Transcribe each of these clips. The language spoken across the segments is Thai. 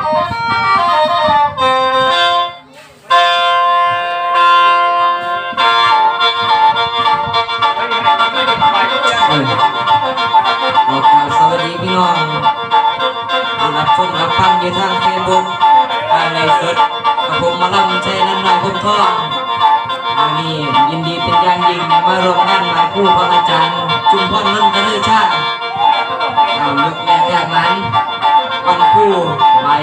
เอเอากราบสวัสดีพี่น้องที่รับชมรับฟังอยู่ทางเฟซบุ๊กทางในสดกับผมมาลำใจนันนายพุ่มทองวันนี้ยินดีเป็นอย่างยิ่งมาร่วมงานหมายคู่ของอาจารย์ จุมพรนันทลือชาเอายกแรกจากนั้น วันคู่หมาย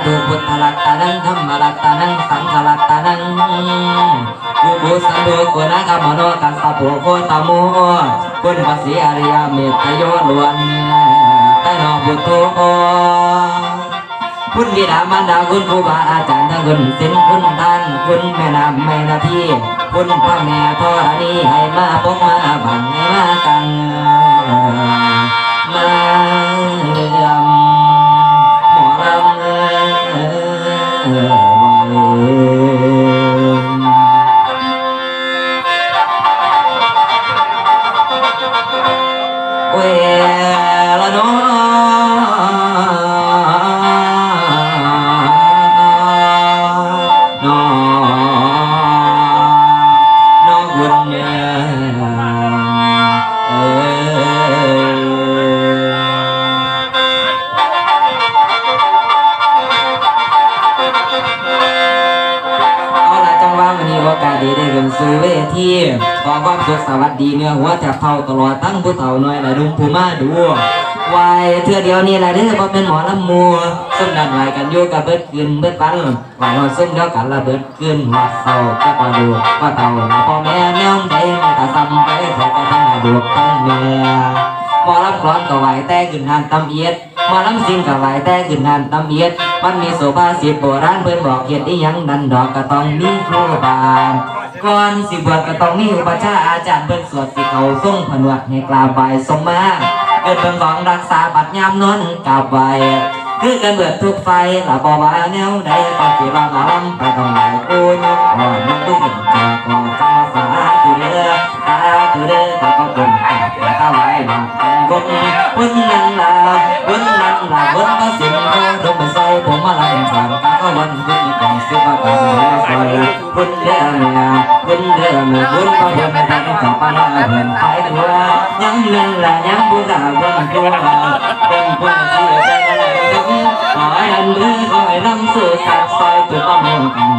สาธุพุทธลัตตานังธรรมลัตตานังสังฆลัตตานังบูบูสันโดกุณากรรมโนกัสสะโพโคตโมคุณภาษีอริยเมตตโยล้วนแต่นอบุตโตคุณบิดามารดาคุณครูบาอาจารย์ทั้งคุณสินคุณท่านคุณแม่นำแม่นาทีคุณพ่อแม่ธรณีให้มาพบมาบังให้มากัน อ่ ดีได้ขึ้นสู่เวทีขอความสุขสวัสดีเนื้อหัวแถบเท่าตลอดทั้งผู้เฒ่าน้อยและดุงผู้มาดูวายเทื่อเดียวนี่แหละเด้อบ่เป็นหมอลำมัวส้มดันไหวกันอยู่กับเบิดคืนเบิดปันไหวหอดส้มเดียวกันละเบิดคืนหัวเศร้าก็มาดูว่าเฒ่าละพ่อแม่แนวใดมาตาซ้ำไปเขาก็ทั้งดวกทั้งแม่ หมอลำกลอนก็ไหวแต่ขึ้นหานตำเอียดหมอลำสิงก็ไหวแต่ขึ้นหานตำเอียด มันมีสุภาษิตโบราณเพิ่อนบอกเขียดียังดันดอกก็ต้องมีครูบาก่อนสิบวชก็ต้องมีอุปชาอาจารย์เพิ่นสวดสิเขาทรงผนวดให้กราบไหว้สมมาเกิดเป็นของรักษาบัดยามนอนกราบไหวคือกันเบิดทุกไฟละบ่ว่าแนวใดก็สิว่ามาลำไปต้องไหลกูยกอ่อนยกตุ้งางกงพุ่นนั่นละบนนั่นละบนก็สิงโตดมไปใส่ผมมาลำสานกาก็วันพุ่นก่อนสิว่ากันมาซอยพุ่นเด้อแม่พุ่นเด้อแม่พุ่นก็พุ่นไปทำกับปานาเพิ่นไปตัวยังนั่นละยังผู้กาพุ่นตัวพุ่นพุ่นที่ใจขอให้อันมือขอให้นำสู่สัตว์ซอยตัวก็มุ่งกัน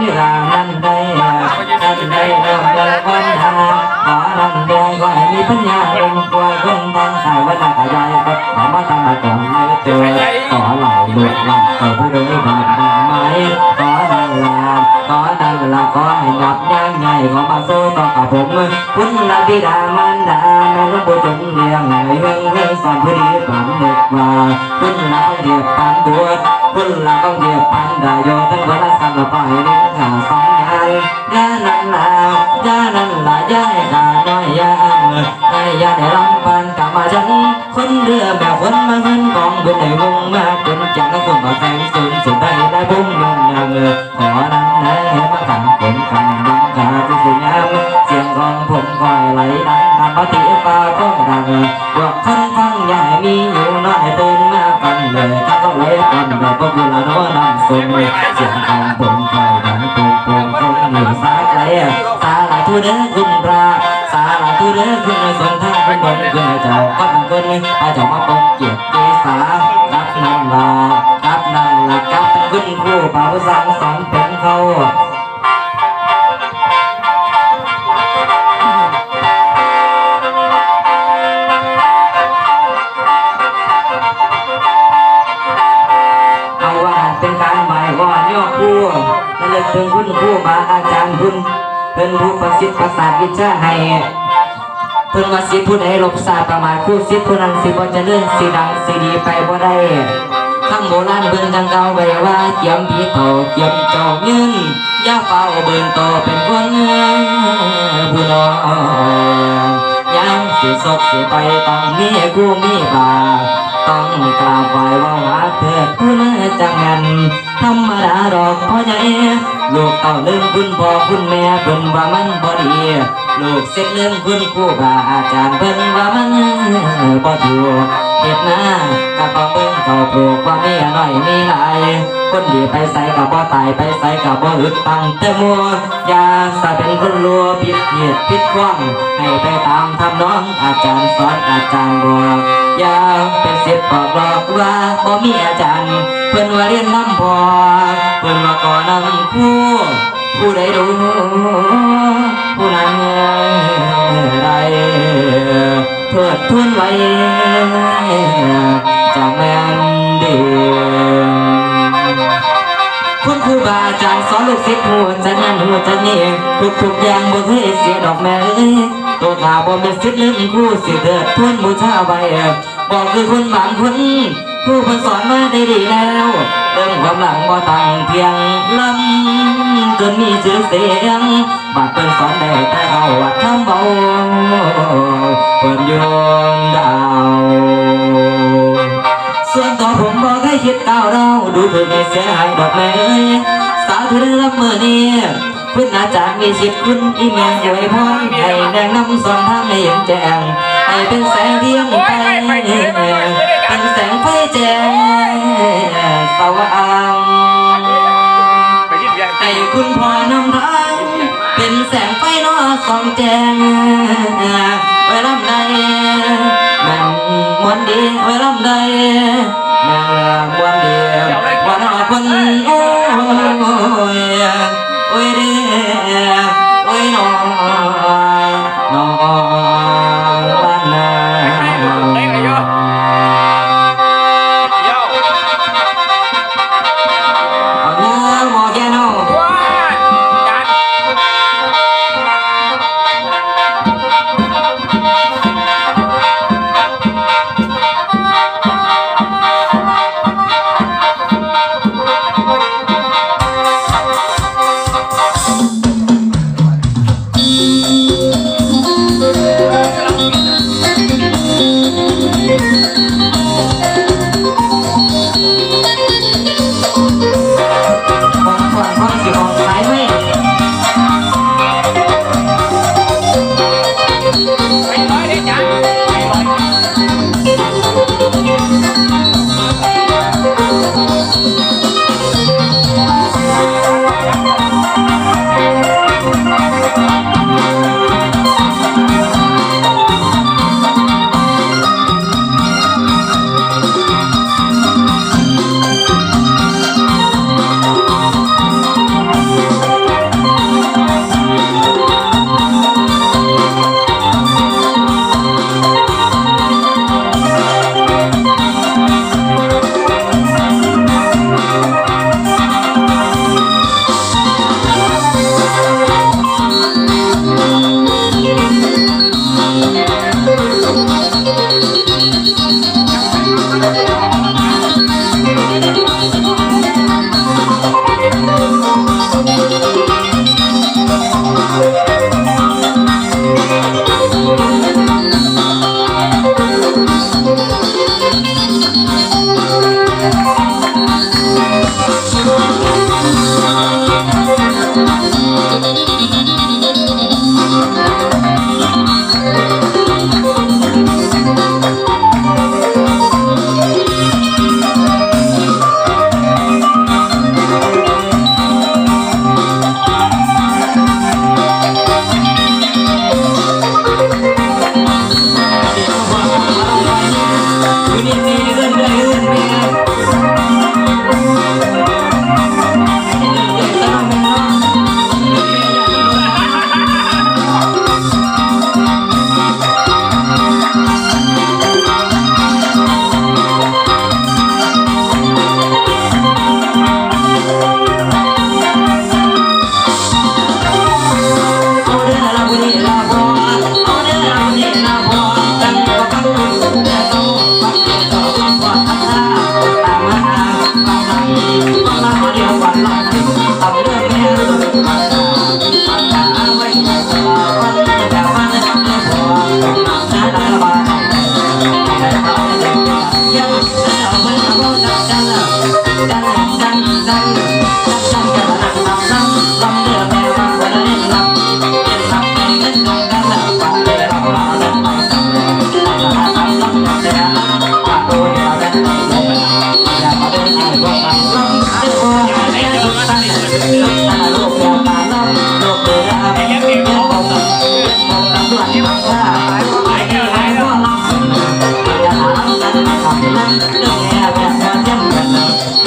แม่พุ่นนี่ล่ะนั่นได้นั่นได้นำเดินวันหาขอนำเดินก็ให้มีปัญญาลงตัวคนทางสายวัฒนขยายก็ขอมาทำมาก่อนไม่เจอขอเหล่าลูกหลานขอผู้โดยบาดาไหมขอดังลาขอดังลาขอให้หับยั้งไงขอมาสู้ต่อกับผมคุณละบิดามารดาแม่ลูกบุตรเลี้ยงให้เรื่องเรื่องสอนผู้ดีฝันเด็กว่าคุณละเดียบปันบว คุณละก็เดียบปันไดาโยทั้งวันละสันละปล่อยลิ้นขาสองยายยานันลายานันลายาให้ขาน้อยยาให้ยาได้รำปันกลับมาฉัน คนเรือแบบคนมาเงินกองบุญในวงมาจนจากนั้นคนมาแสงสูงสุดได้ได้บุ้งยังยังขอนั้นนะให้มาขังผมขังดังขาที่สวยงามเสียงของผมคอยไหลดังนำปฏิฟ้าคงดังบอกคนฟังใหญ่มีอยู่น้อยตื่นังเลยถ้าก็เลยก่อนแบบพวกเราโน้นำส่งเสียงของผมคอยดังปุงปุงคงเหนือสายไกลสาลาทุเด้อคุณพระสาลาทุเด้อคุณสนทางคุณบนคุณเจ้าก็เป็นคนพระเจ้ามาปกเกียรติเกษากับนันลากับนันลากับคุณครูเป่าสังสอนเป็นเขา ถึงคุณครูบาอาจารย์คุณเพิ่นผู้ประสิทธิ์ประสาทวิชาให้เพิ่นว่าสิผู้ใดลบศาประมาทคู่สิผู้นั้นสิบ่จะเจริญสิดังสิดีไปบ่ได้คำโบราณเบิ่งจังเก่าไว้ว่าเกียมผีเขาเกียมเจ้ายืนย่าเฝ้าเบิ่งโตเป็นคนผู้น้อยยามสิศกสิไปต้องมีคู่มีบา ต้องกราบไหว้ว่าหาเธอเพื่อจังแม่นธรรมดาดอกพ่อใหญ่ลูกเต้าลืมคุณพ่อคุณแม่เพิ่นว่ามันบ่ดีลูกเสร็จเรื่องคุณครูบาอาจารย์เพิ่นว่ามันบ่ถูกเฮ็ดหน้ากะเป๋าเบิ่ง เขาปลูกว่ามีน้อยมีหลายคนดีไปใส่กะบ่ตายไปใส่กะบ่อึดตังแต่มัวอยาสะเป็นคนรัวผิดเหตุผิดความให้ไปตามทำน้องอาจารย์สอนอาจารย์บอกยาเป็นสิทธิ์บอกหลอกว่าบ่มีอาจารย์เพิ่นว่าเรียนน้ำพอเพิ่นว่าก่อนำครูผู้ใดรู้ผู้นั้นได้เพื่อทุนไว้ จากแม่นเดือนคุณครูบาอาจารย์สอนลูกศิษย์หัวจะนั่นหัวจะนี่ทุกทุกอย่างบ่เคยเสียดอกแม่เอ้ยตัวข้าบ่เป็นศิษย์ลืมครูสิเถิดทุนบูชาไว้บอกคือคนบางคนครูเพิ่นสอนมาได้ดีแล้วเรื่องความหลังบ่ตั้งเพียงลำจนมีชื่อเสียงบาดเปิ้นสอนได้แต่เอาวัดทำเบาเปิ้นโยนดาว ส่วนตัวผมบอกให้คิดก้าวเราดูถูกให้เสียหายดอกแม่เอ้ยสาธุรับมือนี้คุณอาจารย์มีสิทธิ์คุณอีเมียอย่าไว้พรให้แนะนำสอนทางให้เห็นแจ้งให้เป็นแสงเทียมไปเป็นแสงไฟแจ้งสว่างให้คุณพ่อนำทางเป็นแสงไฟนอสองแจ้งไว้ลำใดแม่น วนดีไว้ลำใดแม่นมวนดี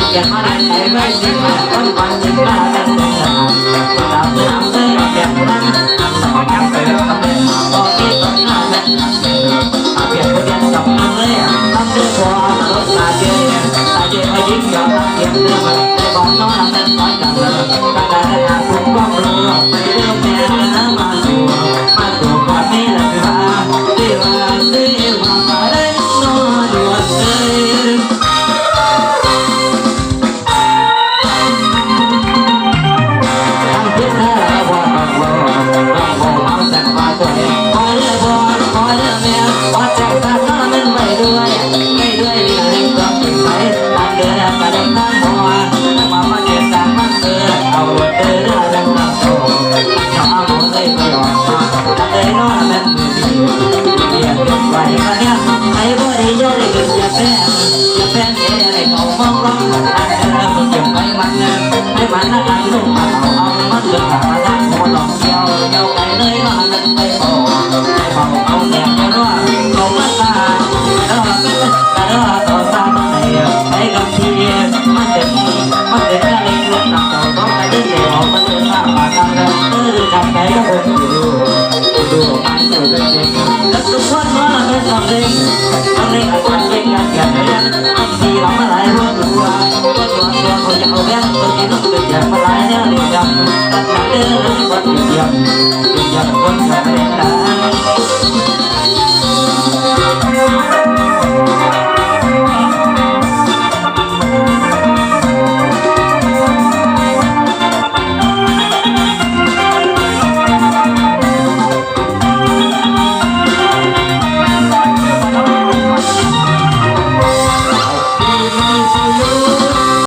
Jangan remeh, jangan remeh, jangan remeh.